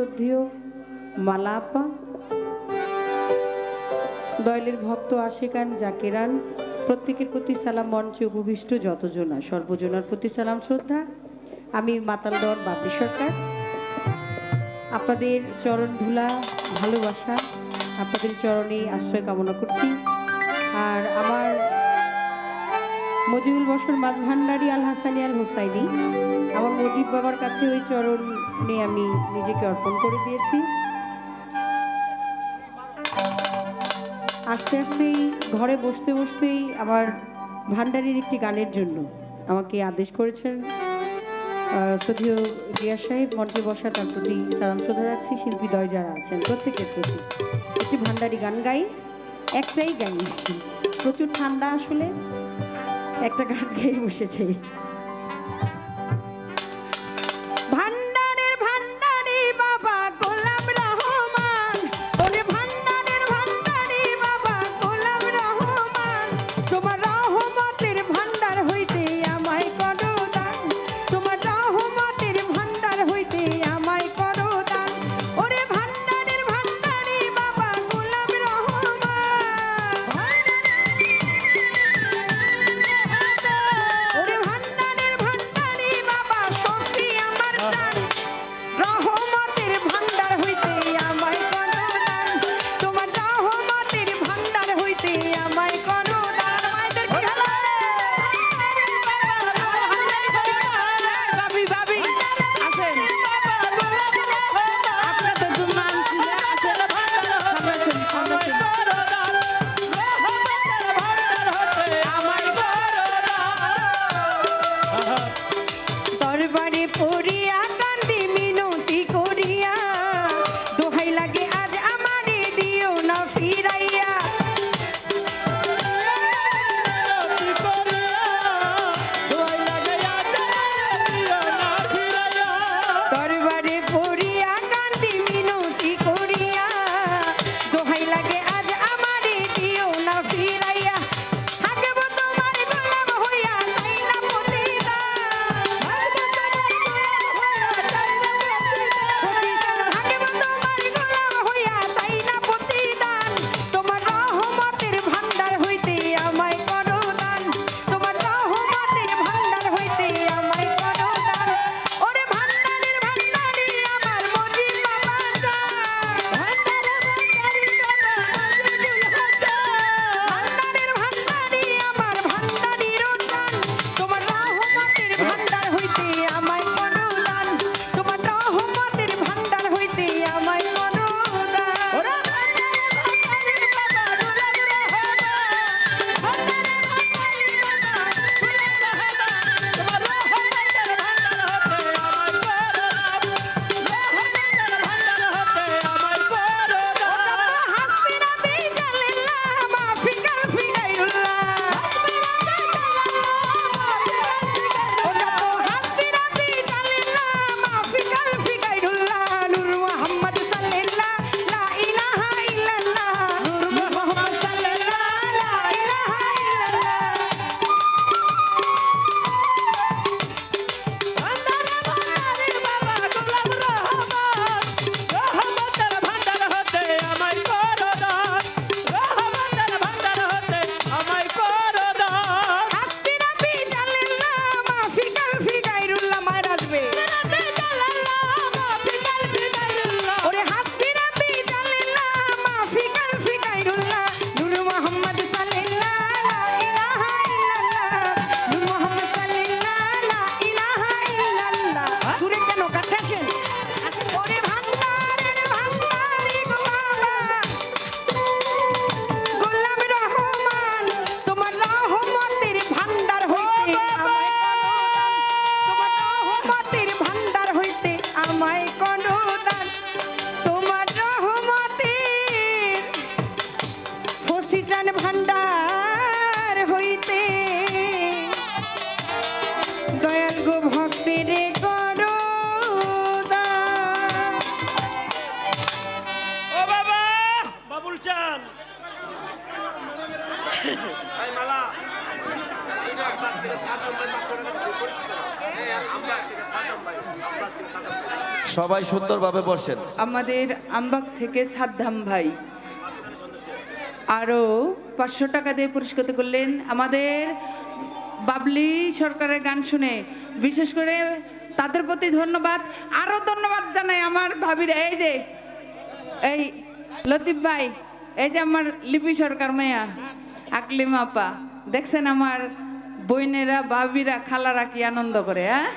শ্রদ্ধেয় মালাপা। দয়ালের ভক্ত আশেকান জাকেরান প্রত্যেকের প্রতি সালাম মঞ্চে উপবিষ্ট যতজনা সর্বজনার প্রতি সালাম শ্রদ্ধা। আমি মাতালদর বাপি সরকার। আপনাদের চরণ ধুলা, ভালোবাসা, আপনাদের চরণে আশ্রয় কামনা করছি। আর আমার মজিবুল বসর মাঝ ভান্ডারি আল হাসানি আল হোসাইনি আমার মজিব বাবার কাছে ওই চরণ চরণে আমি নিজেকে অর্পণ করে দিয়েছি। আস্তে আস্তেই, ঘরে বসতে বসতেই আমার ভান্ডারির একটি গানের জন্য আমাকে আদেশ করেছেন সদীয় রিয়া সাহেব, মঞ্চে বসা তার প্রতি সালাম শ্রদ্ধা রাখছি শিল্পীদ্বয় যারা আছেন প্রত্যেকের প্রতি। একটি ভান্ডারি গান গাই, একটাই গাই। প্রচুর ঠান্ডা আসলে একটা গান গেয়ে বসেছে। সবাই সুন্দরভাবে বসেন। আমাদের আমবাগ থেকে সাদ্দাম ভাই। আরও পাঁচশো টাকা দিয়ে পুরস্কৃত করলেন আমাদের বাবলি সরকারের গান শুনে। বিশেষ করে তাদের প্রতি ধন্যবাদ আরও ধন্যবাদ জানাই আমার ভাবিরা। এই যে, এই লতিফ ভাই, এই যে আমার লিপি সরকার মেয়া আকলিমা আপা। দেখছেন আমার বইনেরা বাবিরা খালারা কি আনন্দ করে হ্যাঁ?